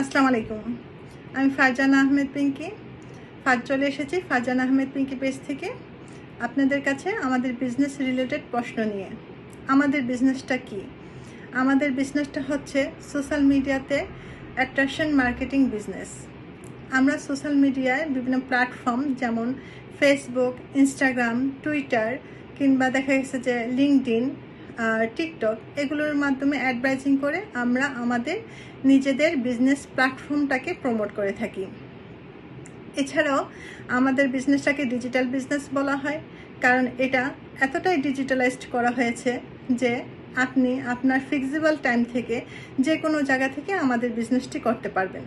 আসসালামু আলাইকুম। আমি ফারজানা আহমেদ পিঙ্কি। ফাজ চলে এসেছি ফারজানা আহমেদ পিঙ্কি পেজ থেকে আপনাদের কাছে আমাদের বিজনেস রিলেটেড প্রশ্ন নিয়ে। আমাদের বিজনেসটা কি? আমাদের বিজনেসটা হচ্ছে সোশ্যাল মিডিয়াতে অ্যাট্রাকশন মার্কেটিং বিজনেস আমরা সোশ্যাল মিডিয়ায় বিভিন্ন প্ল্যাটফর্ম যেমন ফেসবুক ইনস্টাগ্রাম টুইটার কিংবা দেখা গেছে যে লিঙ্কডিন আর টিকটক এগুলোর মাধ্যমে অ্যাডভার্টাইজিং করে আমরা আমাদের নিজেদের বিজনেস প্ল্যাটফর্মটাকে প্রমোট করে থাকি। এছাড়াও আমাদের বিজনেসটাকে ডিজিটাল বিজনেস বলা হয়, কারণ এটা এতটাই ডিজিটালাইজড করা হয়েছে যে আপনি আপনার ফিক্সিবল টাইম থেকে যে কোনো জায়গা থেকে আমাদের বিজনেসটি করতে পারবেন।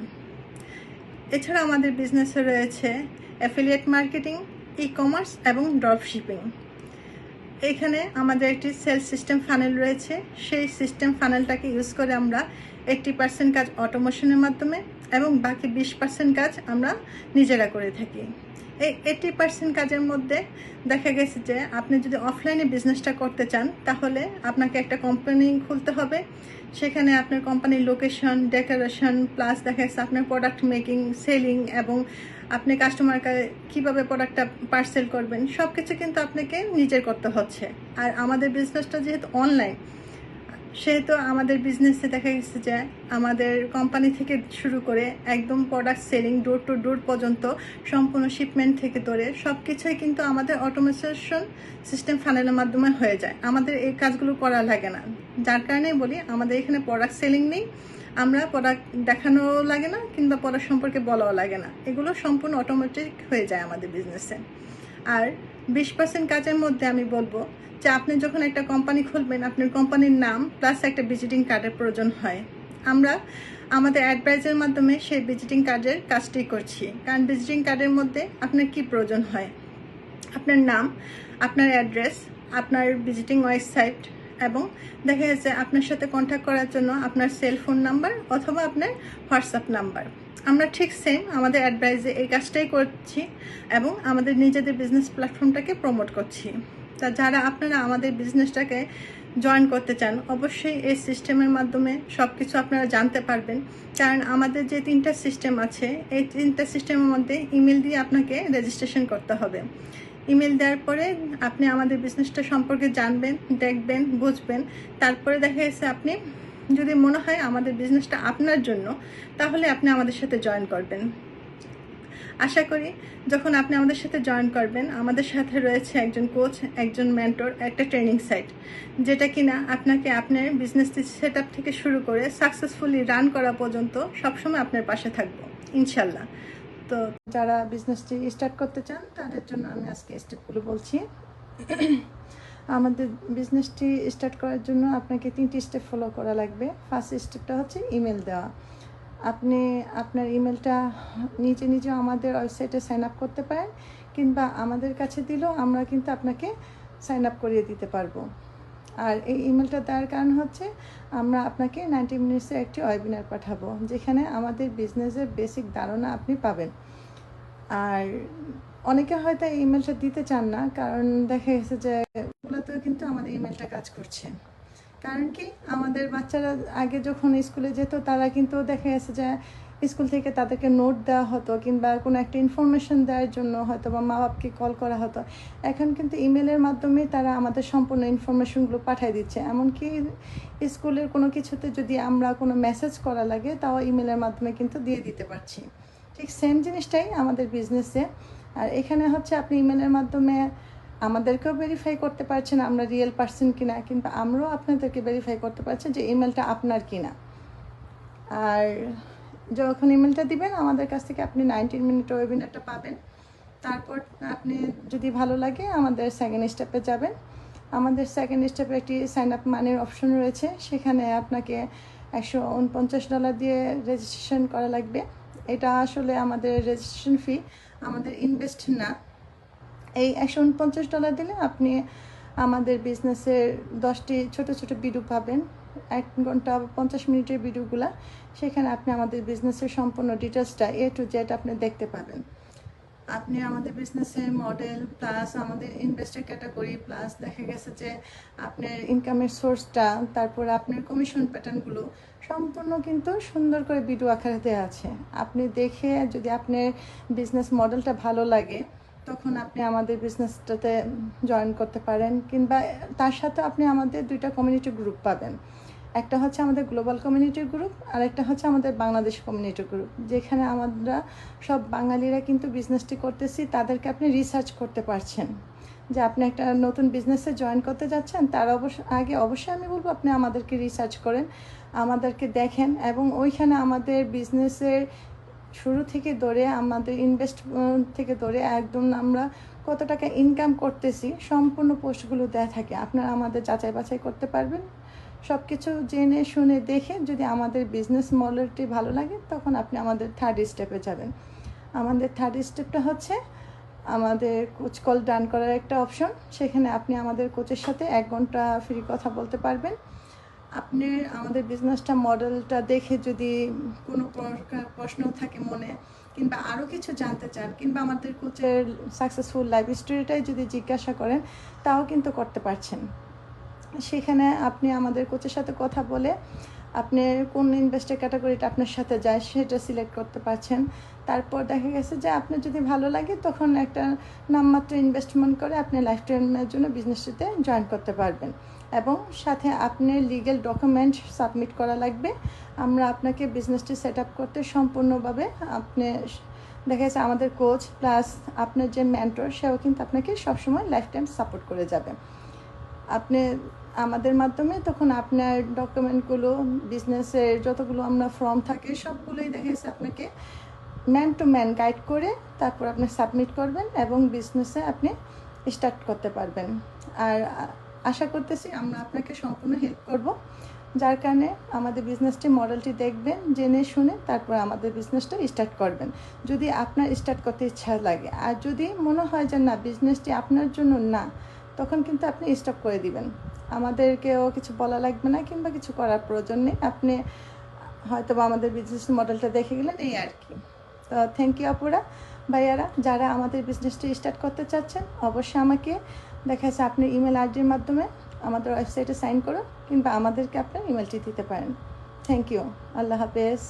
এছাড়া আমাদের বিজনেসে রয়েছে অ্যাফিলিয়েট মার্কেটিং ই কমার্স এবং ড্রপ শিপিং এখানে আমাদের একটি সেল সিস্টেম ফানেল রয়েছে। সেই সিস্টেম ফানেলটাকে ইউজ করে আমরা এইটটি পার্সেন্ট কাজ অটোমেশনের মাধ্যমে এবং বাকি বিশ পার্সেন্ট কাজ আমরা নিজেরা করে থাকি। এই এইটটি পার্সেন্ট কাজের মধ্যে দেখা গেছে যে আপনি যদি অফলাইনে বিজনেসটা করতে চান, তাহলে আপনাকে একটা কোম্পানি খুলতে হবে। সেখানে আপনার কোম্পানির লোকেশন ডেকোরেশন প্লাস দেখা যাচ্ছে আপনার প্রোডাক্ট মেকিং সেলিং এবং আপনি কাস্টমারকে কীভাবে প্রোডাক্টটা পার্সেল করবেন সব কিছু কিন্তু আপনাকে নিজের করতে হচ্ছে। আর আমাদের বিজনেসটা যেহেতু অনলাইন সেহেতু আমাদের বিজনেসে দেখা গেছে যে আমাদের কোম্পানি থেকে শুরু করে একদম product selling door to door পর্যন্ত সম্পূর্ণ শিপমেন্ট থেকে ধরে সব কিছুই কিন্তু আমাদের অটোমেশন সিস্টেম ফানেলের মাধ্যমে হয়ে যায়। আমাদের এই কাজগুলো করা লাগে না। যার কারণেই বলি, আমাদের এখানে প্রোডাক্ট সেলিং নেই। আমরা প্রোডাক্ট দেখানোও লাগে না কিংবা প্রোডাক্ট সম্পর্কে বলাও লাগে না। এগুলো সম্পূর্ণ অটোমেটিক হয়ে যায় আমাদের বিজনেসে আর বিশ পার্সেন্ট কাজের মধ্যে আমি বলব যে আপনি যখন একটা কোম্পানি খুলবেন, আপনার কোম্পানির নাম প্লাস একটা ভিজিটিং কার্ডের প্রয়োজন হয়। আমরা আমাদের অ্যাডভাইজের মাধ্যমে সেই ভিজিটিং কার্ডের কাজটি করছি। কারণ ভিজিটিং কার্ডের মধ্যে আপনার কি প্রয়োজন হয়? আপনার নাম, আপনার অ্যাড্রেস আপনার ভিজিটিং ওয়েবসাইট এবং দেখা যাচ্ছে আপনার সাথে কন্ট্যাক্ট করার জন্য আপনার সেল ফোন নাম্বার অথবা আপনার হোয়াটসঅ্যাপ নাম্বার আমরা ঠিক সেম আমাদের অ্যাডভাইজে এই কাজটাই করছি এবং আমাদের নিজেদের বিজনেস প্ল্যাটফর্মটাকে প্রমোট করছি। তা যারা আপনারা আমাদের বিজনেসটাকে জয়েন করতে চান, অবশ্যই এই সিস্টেমের মাধ্যমে সব কিছু আপনারা জানতে পারবেন। কারণ আমাদের যে তিনটা সিস্টেম আছে, এই তিনটা সিস্টেমের মধ্যে ইমেল দিয়ে আপনাকে রেজিস্ট্রেশন করতে হবে। ইমেল দেওয়ার পরে আপনি আমাদের বিজনেসটা সম্পর্কে জানবেন, দেখবেন, বুঝবেন। তারপরে দেখা গেছে আপনি যদি মনে হয় আমাদের বিজনেসটা আপনার জন্য, তাহলে আপনি আমাদের সাথে জয়েন করবেন। আশা করি যখন আপনি আমাদের সাথে জয়েন করবেন, আমাদের সাথে রয়েছে একজন কোচ একজন মেন্টর একটা ট্রেনিং সাইট যেটা কিনা আপনাকে আপনার বিজনেসটি সেট থেকে শুরু করে সাকসেসফুলি রান করা পর্যন্ত সবসময় আপনার পাশে থাকব, ইনশাল্লাহ। তো যারা বিজনেসটি স্টার্ট করতে চান, তাদের জন্য আমি আজকে স্টেপগুলো বলছি। আমাদের বিজনেসটি স্টার্ট করার জন্য আপনাকে তিনটি স্টেপ ফলো করা লাগবে। ফার্স্ট স্টেপটা হচ্ছে ইমেল দেওয়া। আপনি আপনার ইমেলটা নিজে নিজে আমাদের ওয়েবসাইটে সাইন আপ করতে পারেন, কিংবা আমাদের কাছে দিলেও আমরা কিন্তু আপনাকে সাইন আপ করিয়ে দিতে পারব। আর এই ইমেলটা দেওয়ার কারণ হচ্ছে, আমরা আপনাকে নাইনটি মিনিটসের একটি ওয়েবিনার পাঠাবো, যেখানে আমাদের বিজনেসের বেসিক ধারণা আপনি পাবেন। আর অনেকে হয়তো এই ইমেলটা দিতে চান না, কারণ দেখা গেছে যে ওগুলোতেও কিন্তু আমাদের ইমেলটা কাজ করছে। কারণ কি আমাদের বাচ্চারা আগে যখন স্কুলে যেত, তারা কিন্তু দেখা গেছে যে স্কুল থেকে তাদেরকে নোট দেওয়া হতো কিংবা কোনো একটা ইনফরমেশন দেওয়ার জন্য হয়তো বা মা বাপকে কল করা হতো। এখন কিন্তু ইমেলের মাধ্যমে তারা আমাদের সম্পূর্ণ ইনফরমেশনগুলো পাঠিয়ে দিচ্ছে। এমনকি স্কুলের কোনো কিছুতে যদি আমরা কোনো মেসেজ করা লাগে, তাও ইমেলের মাধ্যমে কিন্তু দিয়ে দিতে পারছি। ঠিক সেম জিনিসটাই আমাদের বিজনেসে আর এখানে হচ্ছে আপনি ইমেলের মাধ্যমে আমাদেরকেও ভেরিফাই করতে পারছেন আমরা রিয়েল পার্সন কিনা কিংবা আমরাও আপনাদেরকে ভেরিফাই করতে পারছি যে ইমেলটা আপনার কিনা। আর যখন ইমেলটা দিবেন, আমাদের কাছ থেকে আপনি নাইনটিন মিনিট ওয়েবিনারটা পাবেন। তারপর আপনি যদি ভালো লাগে, আমাদের সেকেন্ড স্টেপে যাবেন। আমাদের সেকেন্ড স্টেপে একটি সাইন আপ মানির অপশন রয়েছে। সেখানে আপনাকে একশো উনপঞ্চাশ ডলার দিয়ে রেজিস্ট্রেশন করা লাগবে। এটা আসলে আমাদের রেজিস্ট্রেশন ফি আমাদের ইনভেস্ট না। এই একশো উনপঞ্চাশ ডলার দিলে আপনি আমাদের বিজনেসের দশটি ছোট ছোট ভিডিও পাবেন। এক ঘণ্টা পঞ্চাশ মিনিটের ভিডিওগুলো সেখানে আপনি আমাদের বিজনেসের সম্পূর্ণ ডিটেলসটা এ টু জেড আপনি দেখতে পাবেন। আপনি আমাদের বিজনেসের মডেল প্লাস আমাদের ইনভেস্টার ক্যাটাগরি প্লাস দেখা গেছে যে আপনার ইনকামের সোর্সটা তারপর আপনার কমিশন প্যাটার্নগুলো সম্পূর্ণ কিন্তু সুন্দর করে ভিডিও আকারে দেওয়া আছে। আপনি দেখে যদি আপনার বিজনেস মডেলটা ভালো লাগে তখন আপনি আমাদের বিজনেসটাতে জয়েন করতে পারেন কিংবা তার সাথে আপনি আমাদের দুইটা কমিউনিটি গ্রুপ পাবেন। একটা হচ্ছে আমাদের গ্লোবাল কমিউনিটি গ্রুপ আর একটা হচ্ছে আমাদের বাংলাদেশ কমিউনিটি গ্রুপ যেখানে আমরা সব বাঙালিরা কিন্তু বিজনেসটি করতেছি, তাদেরকে আপনি রিসার্চ করতে পারছেন। যে আপনি একটা নতুন বিজনেসে জয়েন করতে যাচ্ছেন, তার অবশ্য, আগে অবশ্যই আমি বলব আপনি আমাদেরকে রিসার্চ করেন, আমাদেরকে দেখেন এবং ওইখানে আমাদের বিজনেসের শুরু থেকে ধরে আমাদের ইনভেস্ট থেকে ধরে একদম আমরা কত টাকা ইনকাম করতেছি, সম্পূর্ণ পোস্টগুলো দেওয়া থাকে। আপনারা আমাদের যাচাই বাছাই করতে পারবেন। সব কিছু জেনে শুনে দেখে যদি আমাদের বিজনেস মডেলটি ভালো লাগে, তখন আপনি আমাদের থার্ড স্টেপে যাবেন। আমাদের থার্ড স্টেপটা হচ্ছে আমাদের কোচ কল ডান করার একটা অপশন সেখানে আপনি আমাদের কোচের সাথে এক ঘণ্টা ফ্রি কথা বলতে পারবেন। আপনি আমাদের বিজনেসটা মডেলটা দেখে যদি কোনো প্রশ্ন থাকে মনে, কিংবা আরও কিছু জানতে চান, কিংবা আমাদের কোচের সাকসেসফুল লাইফ স্টোরিটাই যদি জিজ্ঞাসা করেন, তাও কিন্তু করতে পারছেন। সেখানে আপনি আমাদের কোচের সাথে কথা বলে আপনি কোন ইনভেস্টার ক্যাটাগরিটা আপনার সাথে যায় সেটা সিলেক্ট করতে পারছেন। তারপর দেখা গেছে যে আপনার যদি ভালো লাগে তখন একটা নামমাত্র ইনভেস্টমেন্ট করে আপনি লাইফ টাইমের জন্য বিজনেসটিতে জয়েন করতে পারবেন। এবং সাথে আপনি লিগেল ডকুমেন্ট সাবমিট করা লাগবে। আমরা আপনাকে বিজনেসটি সেট আপ করতে সম্পূর্ণভাবে আপনি দেখা যাচ্ছে আমাদের কোচ প্লাস আপনার যে মেন্টর সেও কিন্তু আপনাকে সবসময় লাইফ টাইম সাপোর্ট করে যাবে। আপনি আমাদের মাধ্যমে তখন আপনার ডকুমেন্টগুলো বিজনেসের যতগুলো আমরা ফর্ম থাকে, সবগুলোই দেখা যাচ্ছে আপনাকে ম্যান টু ম্যান গাইড করে তারপর আপনি সাবমিট করবেন এবং বিজনেসে আপনি স্টার্ট করতে পারবেন। আর আশা করতেছি আমরা আপনাকে সম্পূর্ণ হেল্প করব, যার কারণে আমাদের বিজনেসটি মডেলটি দেখবেন, জেনে শুনে তারপর আমাদের বিজনেসটা স্টার্ট করবেন। যদি আপনার স্টার্ট করতে ইচ্ছা লাগে, আর যদি মনে হয় যে না বিজনেসটি আপনার জন্য না তখন কিন্তু আপনি স্টপ করে দিবেন। আমাদেরকেও কিছু বলা লাগবে না কিংবা কিছু করার প্রয়োজন নেই। আপনি হয়তো বা আমাদের বিজনেস মডেলটা দেখে গেলেন, এই আর কি। তো থ্যাংক ইউ আপুরা, ভাইয়ারা, যারা আমাদের বিজনেসটি স্টার্ট করতে চাচ্ছেন, অবশ্যই আমাকে দেখা যাচ্ছে আপনি ইমেল আইডির মাধ্যমে আমাদের ওয়েবসাইটে সাইন করুন কিংবা আমাদেরকে আপনার ইমেলটি দিতে পারেন। থ্যাংক ইউ আল্লাহ হাফেজ।